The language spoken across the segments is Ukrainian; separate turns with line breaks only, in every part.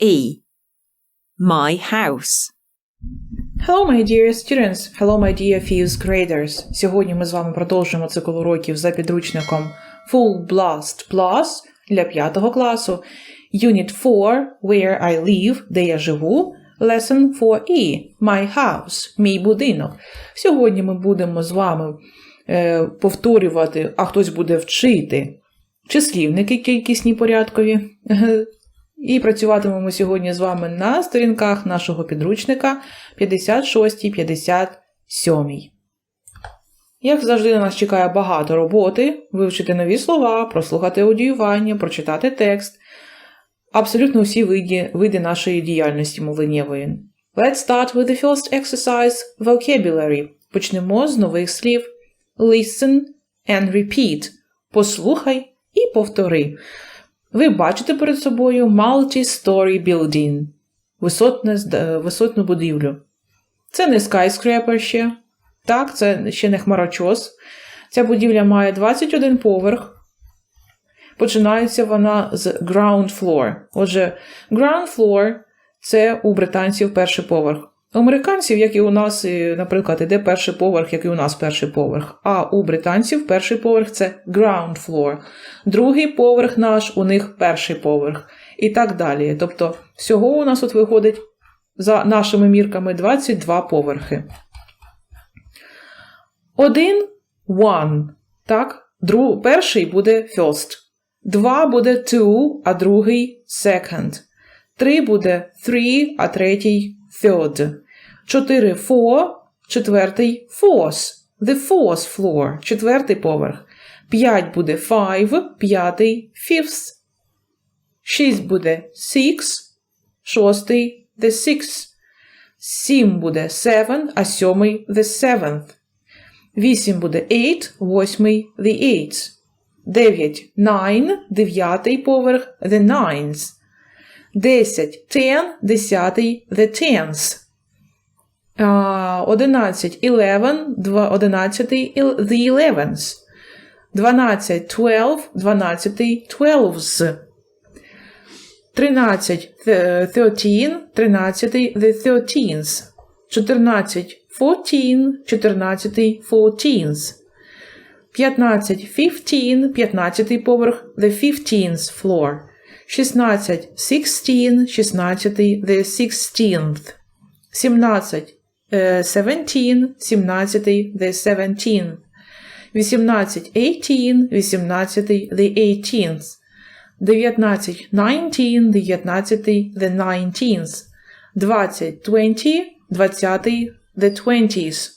E. My house.
Hello, my dear students! Hello, my dear fifth graders! Сьогодні ми з вами продовжуємо цикл уроків за підручником Full Blast Plus для 5 класу, Unit 4 Where I Live, де я живу, Lesson 4E My House, мій будинок. Сьогодні ми будемо з вами е, повторювати, а хтось буде вчити числівники кількісні порядкові. І працюватимемо сьогодні з вами на сторінках нашого підручника 56-57. Як завжди, на нас чекає багато роботи, вивчити нові слова, прослухати аудіювання, прочитати текст. Абсолютно всі види, види нашої діяльності мовленнєвої. Let's start with the first exercise vocabulary. Почнемо з нових слів. Listen and repeat. Послухай і повтори. Ви бачите перед собою multi-story building висотне, висотну будівлю. Це не skyscraper ще. Так, це ще не хмарочос. Ця будівля має 21 поверх. Починається вона з ground floor. Отже, ground floor це у британців перший поверх. У американців, як і у нас, наприклад, іде перший поверх, як і у нас перший поверх. А у британців перший поверх це ground floor. Другий поверх наш, у них перший поверх. І так далі. Тобто, всього у нас тут виходить за нашими мірками 22 поверхи. Один one. Так? Друг, перший буде first. Два буде two, а другий second. Три буде three, а третій third. Чотири four, четвертий fourth. The fourth floor, четвертий поверх. П'ять буде five, п'ятий fifth. Шість буде six, шостий the sixth. Сім буде seven, а сьомий the seventh. Вісім буде eight, восьмий the eighth. Дев'ять nine, дев'ятий поверх the ninth. Десять ten, десятий the tenth. Одинадцять eleven, одинадцятий the eleventh. Дванадцять twelve, дванадцятий twelves. Тринадцять thirteen, тринадцятий the thirteenth. Чотирнадцять fourteen, чотирнадцятий fourteenth. П'ятнадцять fifteen, п'ятнадцятий поверх the fifteenth floor. 16 sixteen, шістнадцятий the sixteenth. 17 seventeen, сімнадцятий the seventeenth. 18 eighteen, вісімнадцятий the eighteenth. 19 nineteen, дев'ятнадцятий the nineteenth. 20 twenty, двадцятий the twentieth.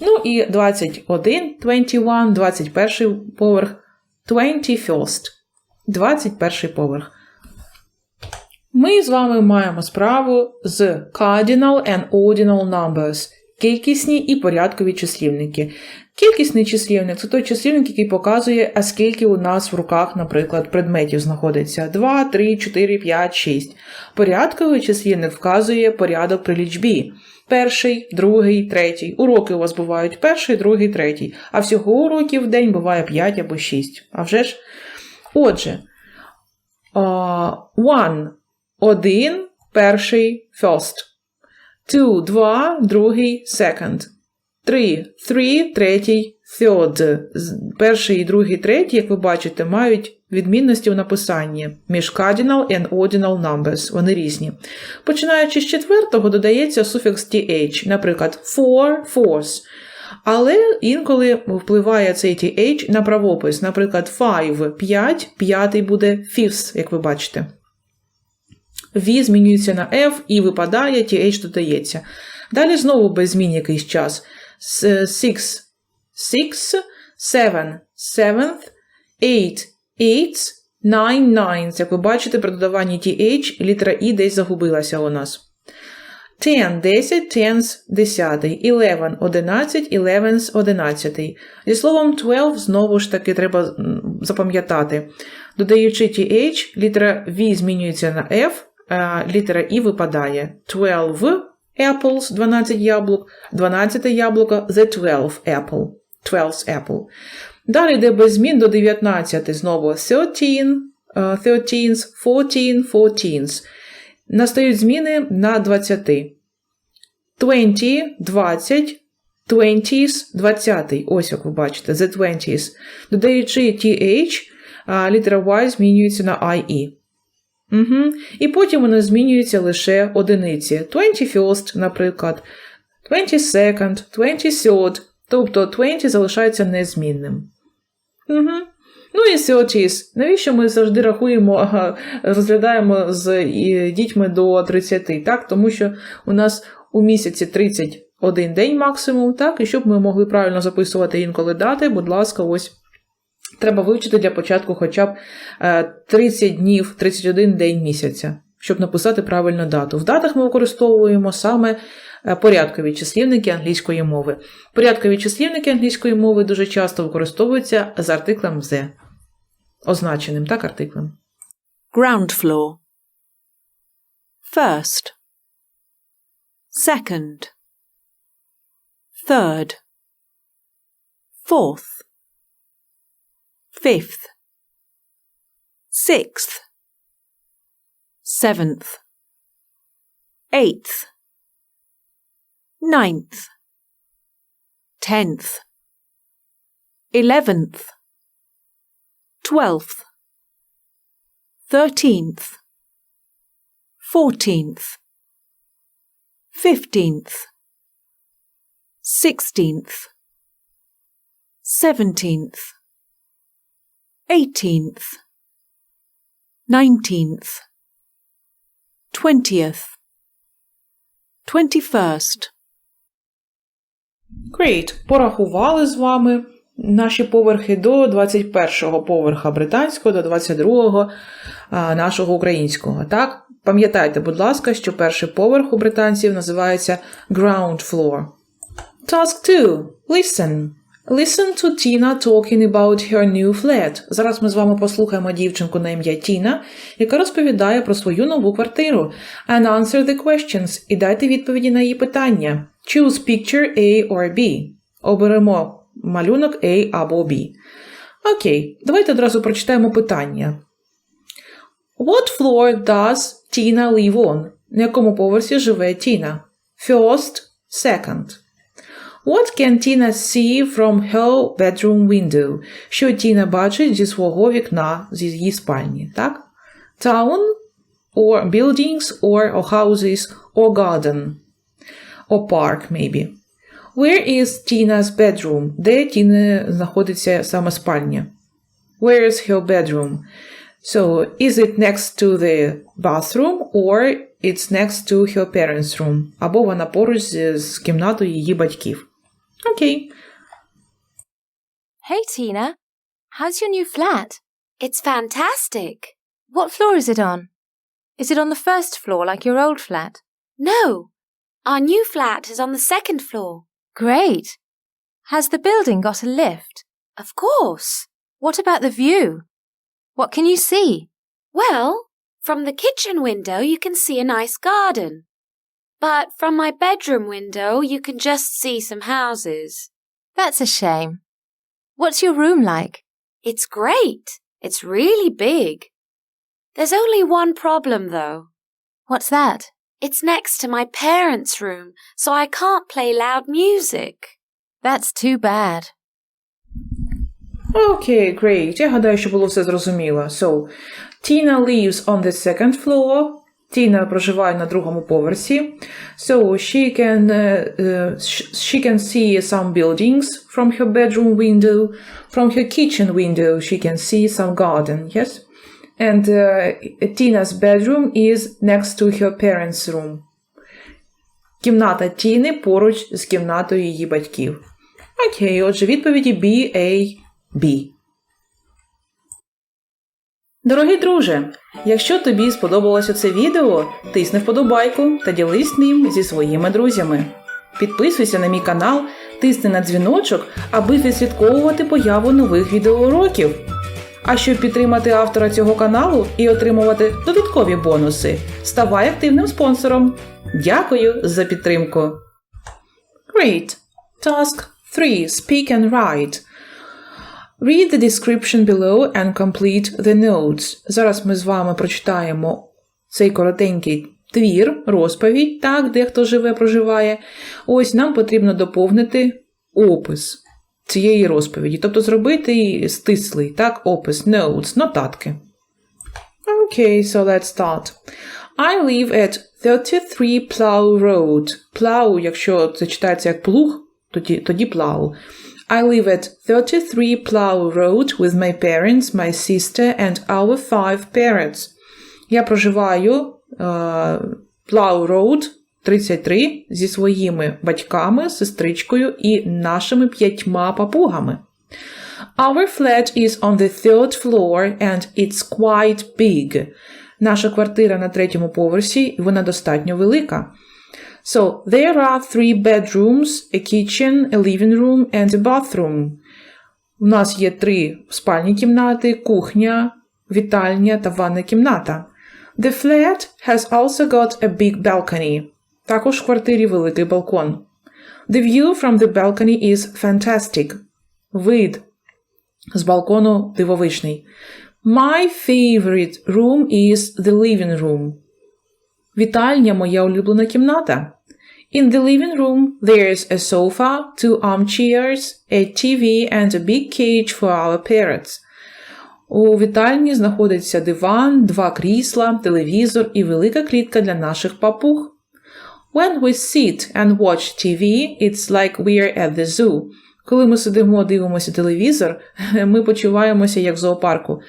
Ну і 21, 21, 21 поверх, 21st, 21 поверх. Ми з вами маємо справу з cardinal and ordinal numbers, кількісні і порядкові числівники. Кількісний числівник це той числівник, який показує, а скільки у нас в руках, наприклад, предметів знаходиться 2, 3, 4, 5, 6. Порядковий числівник вказує порядок при лічбі. Перший, другий, третій. Уроки у вас бувають перший, другий, третій. А всього уроків в день буває 5 або 6. А вже ж? Отже, uh, one – один, перший, first. Two – два, другий, second. Три – three, третій, third. Перший і другий, третій, як ви бачите, мають відмінності у написанні між cardinal and ordinal numbers. Вони різні. Починаючи з четвертого, додається суфікс th, наприклад, four, fourth. Але інколи впливає цей th на правопис. Наприклад, five – 5, п'ятий буде fifth, як ви бачите. V змінюється на F і випадає, th додається. Далі знову без змін якийсь час. Six – six, seven – seventh, eight – eighth, nine – ninth. Як ви бачите, при додаванні th літера І десь загубилася у нас. Ten – 10, tens – 10, eleven – 11, elevens – 11. Зі словом 12 знову ж таки треба запам'ятати. Додаючи th, літера V змінюється на F, літера І випадає. 12 apples – 12 яблук, 12 яблуко – the 12 apple. 12 apple. Далі йде без змін до 19 знову 13, uh, 13, 14, 14. Настають зміни на 20. 20 – 20, 20s – 20. Ось як ви бачите, the 20s. Додаючи TH, літера Y змінюється на IE. Угу. І потім вони змінюються лише одиниці. 21st, наприклад, 22nd, 23rd, тобто 20 залишається незмінним. Угу. Ну і 30s. Навіщо ми завжди рахуємо, розглядаємо з дітьми до 30, так? Тому що у нас у місяці 31 день максимум, так? І щоб ми могли правильно записувати інколи дати, будь ласка, ось треба вивчити для початку хоча б е, 30 днів, 31 день місяця, щоб написати правильну дату. В датах ми використовуємо саме е, порядкові числівники англійської мови. Порядкові числівники англійської мови дуже часто використовуються з артиклем «the», означеним так артиклем.
Ground floor. First. Second. Third. Fourth. Fifth. Sixth. Seventh. Eighth. Ninth. Tenth. Eleventh. Twelfth. Thirteenth. Fourteenth. Fifteenth. Sixteenth. Seventeenth. Eighteenth. Nineteenth. Twentieth. Twenty-first.
Great. Порахували з вами Наші поверхи до 21-го поверха британського, до 22-го а, нашого українського. Так? Пам'ятайте, будь ласка, що перший поверх у британців називається ground floor. Task 2. Listen. Listen to Tina talking about her new flat. Зараз ми з вами послухаємо дівчинку на ім'я Тіна, яка розповідає про свою нову квартиру. And answer the questions і дайте відповіді на її питання. Choose picture A or B. Оберемо малюнок A або B. Окей, давайте одразу прочитаємо питання. What floor does Tina live on? На якому поверсі живе Тіна? First, second. What can Tina see from her bedroom window? Що Тіна бачить зі свого вікна, зі її спальні, так? Town, or buildings, or houses, or garden, or park, maybe. Where is Tina's bedroom? Де Тіни знаходиться саме спальня? Where is her bedroom? So, is it next to the bathroom or it's next to her parents' room? Або вона поруч з, з кімнатою її батьків. Окей.
Hey, Tina. How's your new flat? It's fantastic. What floor is it on? Is it on the first floor like your old flat? No. Our new flat is on the second floor. Great. Has the building got a lift? Of course. What about the view? What can you see? Well, from the kitchen window you can see a nice garden. But from my bedroom window you can just see some houses. That's a shame. What's your room like? It's great. It's really big. There's only one problem though. What's that? It's next to my parents' room, so I can't play loud music. That's too bad.
Окей, great. Я гадаю, що було все зрозуміло. So, Tina lives on the second floor. Тіна проживає на другому поверсі. So, she can, uh, uh, sh- she can see some buildings from her bedroom window. From her kitchen window, she can see some garden, yes? And uh, Tina's bedroom is next to her parents' room. Кімната Тіни поруч з кімнатою її батьків. Окей, отже, відповіді B, A, B. Дорогий друже, якщо тобі сподобалося це відео, тисни вподобайку та ділись ним зі своїми друзями. Підписуйся на мій канал, тисни на дзвіночок, аби відслідковувати появу нових відеоуроків. А щоб підтримати автора цього каналу і отримувати додаткові бонуси, ставай активним спонсором. Дякую за підтримку. Great. Task 3. Speak and write. Read the description below and complete the notes. Зараз ми з вами прочитаємо цей коротенький твір, розповідь, так, де хто живе, проживає. Ось нам потрібно доповнити опис цієї розповіді, тобто зробити її стислий, так, опис, notes, нотатки. Okay, so let's start. I live at 33 Plough Road. Plough, якщо це читається як плуг, тоді, тоді plough. I live at 33 Plough Road with my parents, my sister and our five parrots. Я проживаю е, Plough Road 33 зі своїми батьками, сестричкою і нашими п'ятьма папугами. Our flat is on the third floor and it's quite big. Наша квартира на третьому поверсі, і вона достатньо велика. So, there are three bedrooms, a kitchen, a living room and a bathroom. У нас є три спальні кімнати, кухня, вітальня та ванна кімната. The flat has also got a big balcony. Також в квартирі великий балкон. The view from the balcony is fantastic. Вид з балкону дивовижний. My favorite room is the living room. Вітальня моя улюблена кімната. In the living room, there's a sofa, two armchairs, a TV and a big cage for our parrots. У вітальні знаходиться диван, два крісла, телевізор і велика клітка для наших папуг. When we sit and watch TV, it's like we're at the zoo. Коли ми сидимо, дивимося телевізор, ми почуваємося як в зоопарку.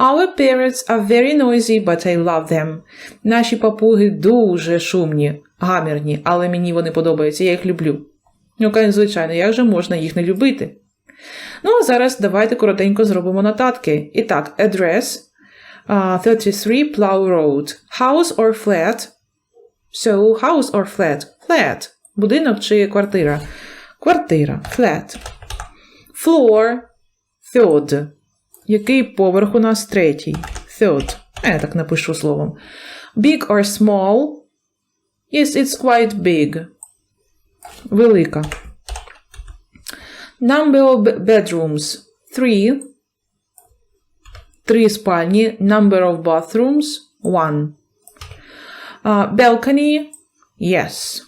Our parrots are very noisy, but I love them. Наші папуги дуже шумні, гамірні, але мені вони подобаються, я їх люблю. Ну, звичайно, як же можна їх не любити? Ну, а зараз давайте коротенько зробимо нотатки. І так, address uh, 33 Plough Road. House or flat? So, house or flat? Flat. Будинок чи квартира? Квартира. Flat. Floor. Third. Який поверх у нас третій? Third. Я так напишу словом. Big or small? Yes, it's quite big. Велика. Number of bedrooms. Three. Три спальні. Number of bathrooms. One. Uh, balcony. Yes.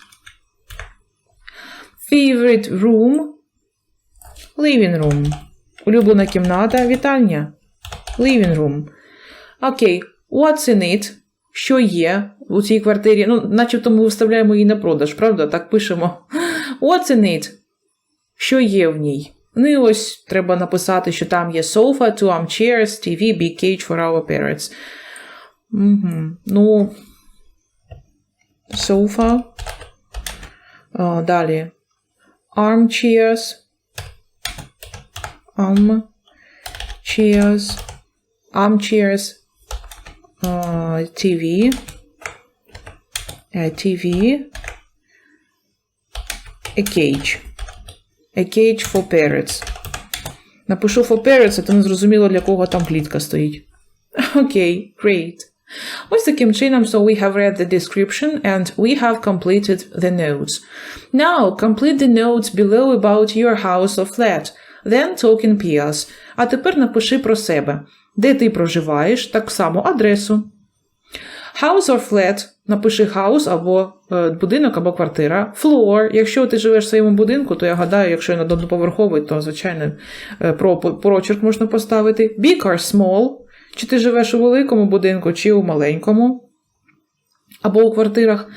Favorite room. Living room. Улюблена кімната, вітальня. Living room. Окей. What's in it? Що є у цій квартирі? Ну, начебто ми виставляємо її на продаж, правда? Так пишемо. What's in it? Що є в ній? Ну і ось треба написати, що там є sofa, two armchairs, TV, big cage for our parrots. Угу. Ну, sofa. Далі. Armchairs. Arm chairs. Armchairs. Uh, TV. Uh, TV. A cage. A cage for parrots. Напишу for parrots, а то не зрозуміло, для кого там клітка стоїть. Окей, great. Ось таким чином, so we have read the description and we have completed the notes. Now, complete the notes below about your house or flat. Then talk in pairs. А тепер напиши про себе. Де ти проживаєш, так само адресу. House or flat. Напиши house або е, будинок, або квартира. Floor. Якщо ти живеш в своєму будинку, то я гадаю, якщо на одноповерховий, то звичайно е, про, прочерк можна поставити. Big or small. Чи ти живеш у великому будинку, чи у маленькому, або у квартирах.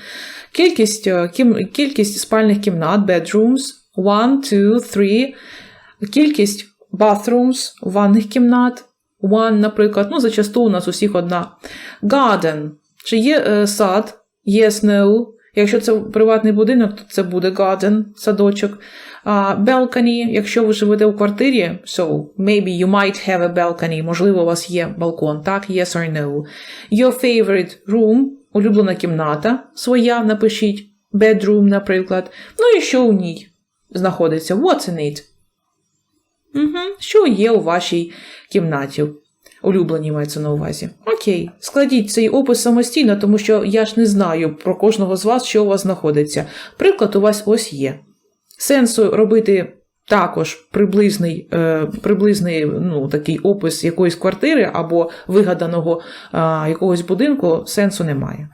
Кількість, е, кім, кількість спальних кімнат, bedrooms, one, two, three. Кількість bathrooms, ванних кімнат, one, наприклад. Ну, зачасту у нас усіх одна. Garden. Чи є е, сад? Yes, no. Якщо це приватний будинок, то це буде garden, садочок. Balcony, якщо ви живете у квартирі, so maybe you might have a balcony, можливо, у вас є балкон, так, yes or no. Your favorite room, улюблена кімната своя, напишіть, bedroom, наприклад. Ну і що у ній знаходиться? What's in it? Угу. Що є у вашій кімнаті? Улюблені мається на увазі. Окей, складіть цей опис самостійно, тому що я ж не знаю про кожного з вас, що у вас знаходиться. Приклад у вас ось є. Сенсу робити також приблизний, е, приблизний ну, такий опис якоїсь квартири або вигаданого е, якогось будинку сенсу немає.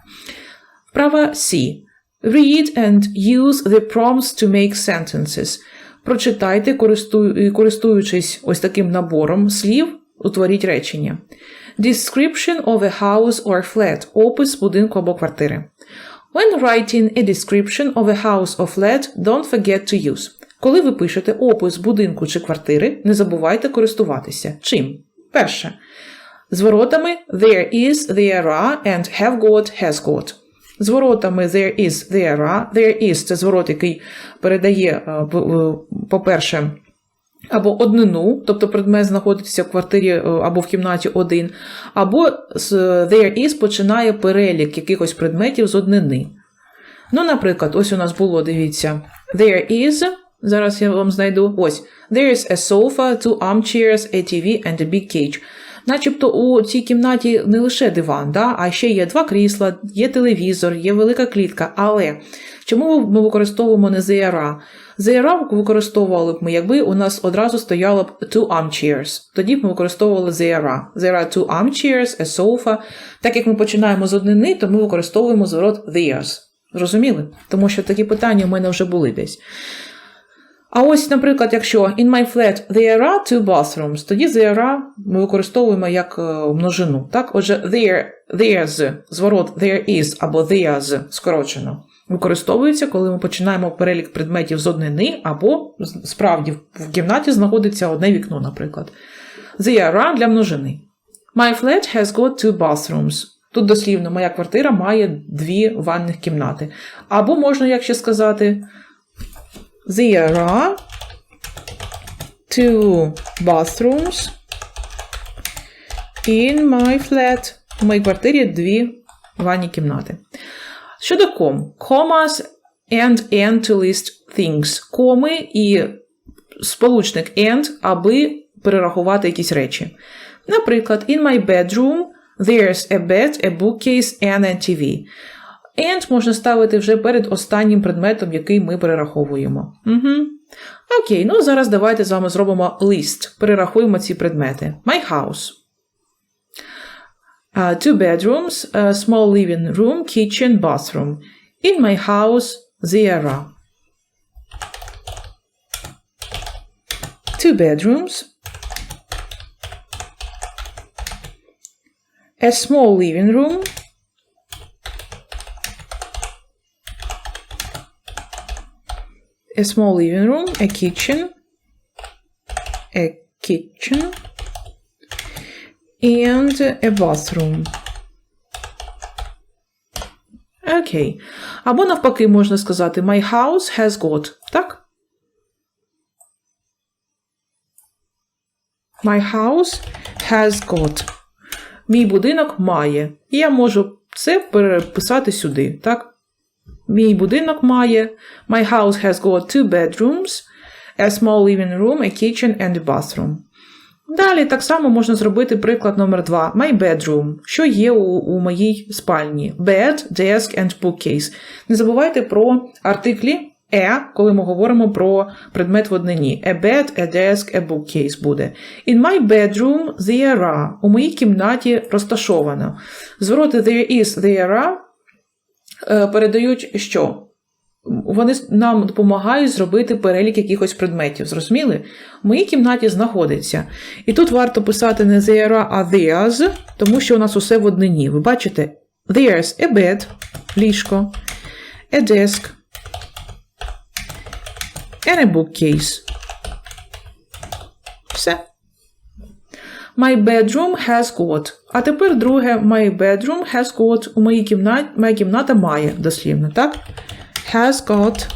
Вправа C. Read and use the prompts to make sentences. Прочитайте, користуючись ось таким набором слів, утворіть речення. Description of a house or flat. Опис будинку або квартири. When writing a description of a house or flat, don't forget to use. Коли ви пишете опис будинку чи квартири, не забувайте користуватися. Чим? Перше. Зворотами there is, there are and have got, has got. Зворотами there is, there are. There is – це зворот, який передає, е, е, по-перше, або однину, тобто предмет знаходиться в квартирі е, або в кімнаті один, або з there is починає перелік якихось предметів з однини. Ну, наприклад, ось у нас було, дивіться, there is, зараз я вам знайду, ось, there is a sofa, two armchairs, a TV and a big cage. Начебто у цій кімнаті не лише диван, да, а ще є два крісла, є телевізор, є велика клітка. Але чому ми використовуємо не ZRA? ZRA використовували б ми, якби у нас одразу стояло б two armchairs. Тоді б ми використовували ZRA. ZRA two armchairs, a sofa. Так як ми починаємо з однини, то ми використовуємо зворот theirs. Зрозуміли? Тому що такі питання в мене вже були десь. А ось, наприклад, якщо in my flat there are two bathrooms, тоді there are ми використовуємо як е, множину. Так? Отже, there, there's, зворот there is або there's скорочено. Використовується, коли ми починаємо перелік предметів з однини, або справді в кімнаті знаходиться одне вікно, наприклад. There are для множини. My flat has got two bathrooms. Тут дослівно, моя квартира має дві ванних кімнати. Або можна, як ще сказати, There are two bathrooms in my flat. У моїй квартирі дві ванні кімнати. Щодо ком. Commas and and to list things. Коми і сполучник and, аби перерахувати якісь речі. Наприклад, in my bedroom there's a bed, a bookcase and a TV. And можна ставити вже перед останнім предметом, який ми перераховуємо. Угу. Окей, ну зараз давайте з вами зробимо list. Перерахуємо ці предмети. My house. Uh, two bedrooms, a small living room, kitchen, bathroom. In my house, there are two bedrooms, a small living room, a small living room, a kitchen, a kitchen, and a bathroom. Окей. Okay. Або навпаки можна сказати My house has got. Так? My house has got. Мій будинок має. І я можу це переписати сюди, так? Мій будинок має. My house has got two bedrooms, a small living room, a kitchen and a bathroom. Далі так само можна зробити приклад номер 2. My bedroom. Що є у, у моїй спальні? Bed, desk and bookcase. Не забувайте про артиклі e, коли ми говоримо про предмет в однині. A bed, a desk, a bookcase буде. In my bedroom there are. У моїй кімнаті розташовано. Звороти there is, there are е, передають що? Вони нам допомагають зробити перелік якихось предметів. Зрозуміли? В моїй кімнаті знаходиться. І тут варто писати не there а theirs, тому що у нас усе в однині. Ви бачите? There's a bed, ліжко, a desk, and a bookcase. Все. My bedroom has got. А тепер друге. My bedroom has got. У моїй кімнаті, моя кімната має дослівно, так? Has got.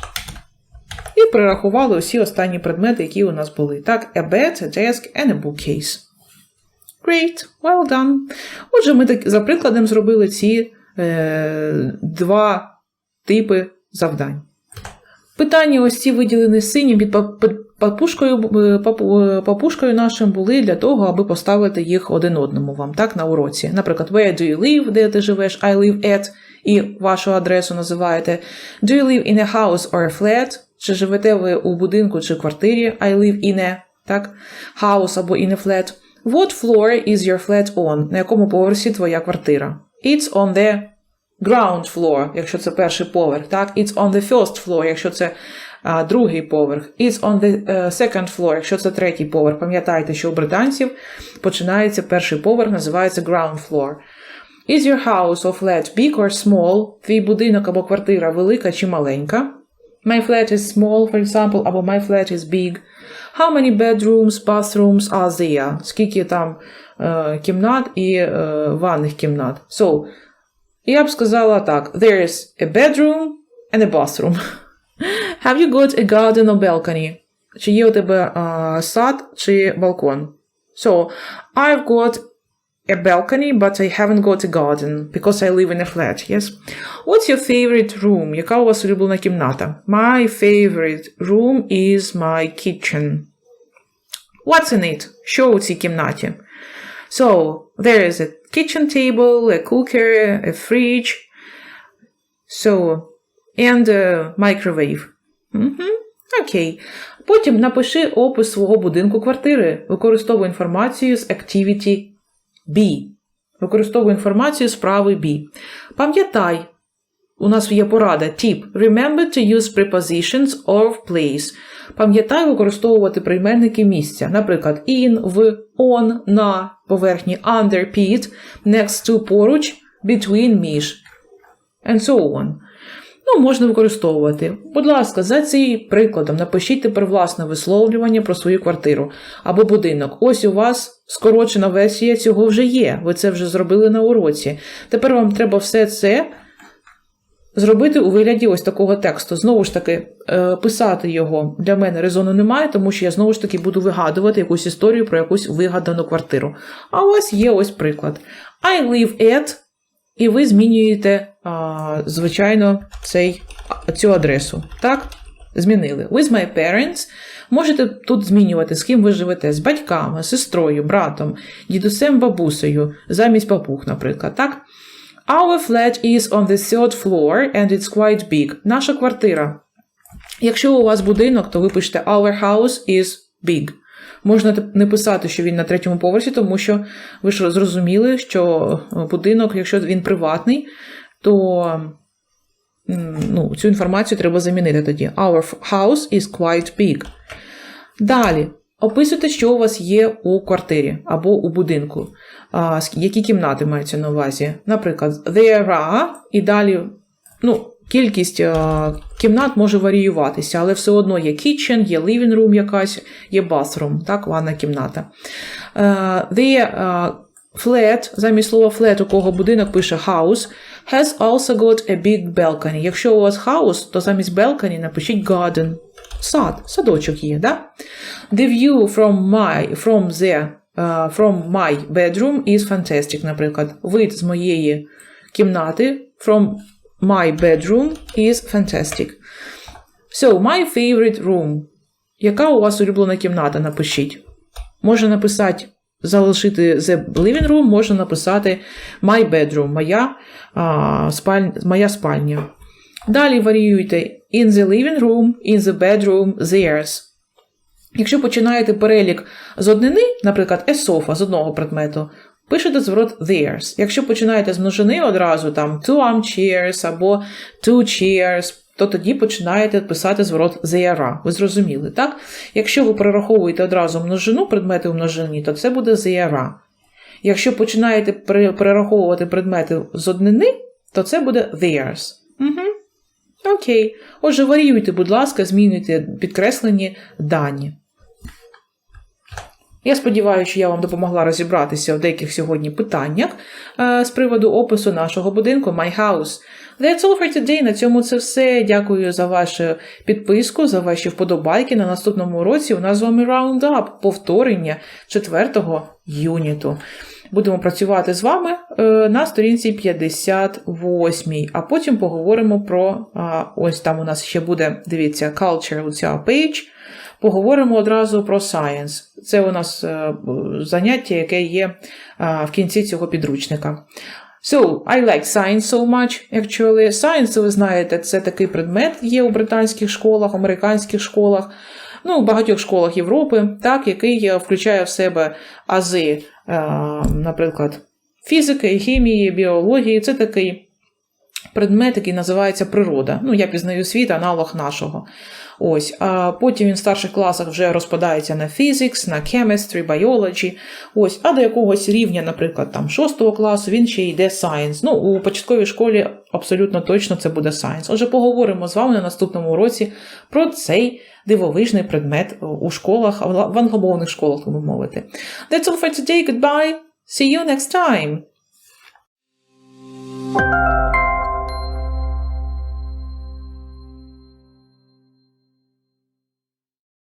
І перерахували усі останні предмети, які у нас були. Так, a bed, a desk and a bookcase. Great, well done. Отже, ми так, за прикладом зробили ці е, два типи завдань. Питання ось ці виділені синім папушкою, е, е, папушкою нашим були для того, аби поставити їх один одному вам, так, на уроці. Наприклад, where do you live, де ти живеш, I live at, і вашу адресу називаєте. Do you live in a house or a flat? Чи живете ви у будинку чи квартирі? I live in a, так, house або in a flat. What floor is your flat on? На якому поверсі твоя квартира? It's on the ground floor, якщо це перший поверх, так? It's on the first floor, якщо це а, другий поверх. It's on the е, second floor, якщо це третій поверх. Пам'ятайте, що у британців починається перший поверх, називається ground floor. Is your house or flat big or small? Твій будинок або квартира велика чи маленька? My flat is small, for example, або my flat is big. How many bedrooms, bathrooms are there? Скільки там е, кімнат і е, ванних кімнат? So, я б сказала так. There is a bedroom and a bathroom. Have you got a garden or balcony? Чи є у тебе е, сад чи балкон? So, I've got a balcony, but I haven't got a garden because I live in a flat, yes? What's your favorite room? Яка у вас улюблена кімната? My favorite room is my kitchen. What's in it? Що у цій кімнаті? So, there is a kitchen table, a cooker, a fridge, so, and a microwave. Мгм, Окей. Потім напиши опис свого будинку квартири. Використовуй інформацію з Activity B. Використовуй інформацію з вправи B. Пам'ятай, у нас є порада tip. Remember to use prepositions of place. Пам'ятай використовувати прийменники місця. Наприклад, in, в, on, на поверхні, under, pit, next to, поруч, between, між. And so on. Ну, можна використовувати. Будь ласка, за цим прикладом напишіть тепер власне висловлювання про свою квартиру або будинок. Ось у вас скорочена версія цього вже є. Ви це вже зробили на уроці. Тепер вам треба все це зробити у вигляді ось такого тексту. Знову ж таки, е, писати його для мене резону немає, тому що я знову ж таки буду вигадувати якусь історію про якусь вигадану квартиру. А у вас є ось приклад. I live at, і ви змінюєте, звичайно, цей, цю адресу. Так? Змінили. With my parents. Можете тут змінювати, з ким ви живете, з батьками, сестрою, братом, дідусем, бабусею, замість папуг, наприклад. Так? Our flat is on the third floor and it's quite big. Наша квартира. Якщо у вас будинок, то ви пишете Our house is big. Можна не писати, що він на третьому поверсі, тому що ви ж зрозуміли, що будинок, якщо він приватний, то ну, цю інформацію треба замінити тоді. Our house is quite big. Далі. Описуйте, що у вас є у квартирі або у будинку. А, які кімнати маються на увазі. Наприклад, there are, і далі ну, кількість а, кімнат може варіюватися, але все одно є kitchen, є living room якась, є bathroom, так, ванна кімната. Е, the uh, flat, замість слова flat, у кого будинок пише house, has also got a big balcony. Якщо у вас house, то замість balcony напишіть garden. Сад, садочок є, да? The view from my, from the, uh, from my bedroom is fantastic, наприклад. Вид з моєї кімнати from my bedroom is fantastic. So, my favorite room. Яка у вас улюблена кімната? Напишіть. Можна написати, залишити the living room, можна написати my bedroom, моя, а, спаль, моя спальня. Далі варіюйте in the living room, in the bedroom, theirs. Якщо починаєте перелік з однини, наприклад, a sofa з одного предмету, пишете зворот theirs. Якщо починаєте з множини одразу, там two armchairs або two chairs, то тоді починаєте писати зворот their. Ви зрозуміли, так? Якщо ви перераховуєте одразу множину, предмети у множині, то це буде their. Якщо починаєте перераховувати предмети з однини, то це буде theirs. Угу. Окей. Отже, варіюйте, будь ласка, змінюйте підкреслені дані. Я сподіваюся, що я вам допомогла розібратися в деяких сьогодні питаннях е, з приводу опису нашого будинку My House. That's all for today. На цьому це все. Дякую за вашу підписку, за ваші вподобайки. На наступному уроці у нас з вами Roundup, повторення четвертого юніту. Будемо працювати з вами е, на сторінці 58, а потім поговоримо про ось там у нас ще буде, дивіться, culture, оця page. Поговоримо одразу про science. Це у нас е, заняття, яке є е, в кінці цього підручника. So, I like science so much, actually. Science, ви знаєте, це такий предмет є у британських школах, американських школах, ну, у багатьох школах Європи, так, який е, включає в себе ази, наприклад, фізики, хімії, біології. Це такий предмет, який називається природа. Ну, я пізнаю світ, аналог нашого. Ось, а потім він в старших класах вже розпадається на physics, на chemistry, biology. Ось, а до якогось рівня, наприклад, там 6 класу, він ще йде science. Ну, у початковій школі абсолютно точно це буде science. Отже, поговоримо з вами на наступному уроці про цей дивовижний предмет у школах, в англомовних школах, би мовити. That's all for today. Goodbye. See you next time.